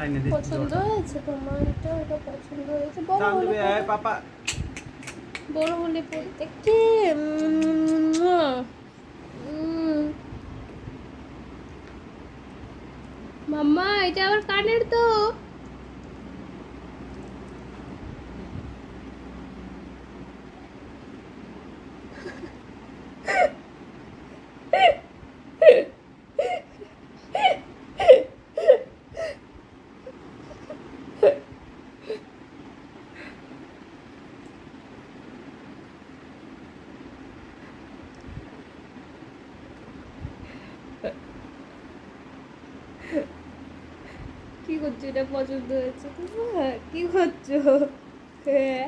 এনে দিচ্ছি পছন্দ হয়েছে তোমার এটা এটা পছন্দ হয়েছে। বড় হলে এই পাপা। বড় হলে মাম্মা এটা আবার কানের তো। কি করছ? এটা পছন্দ হয়েছে কি করছ? হ্যাঁ।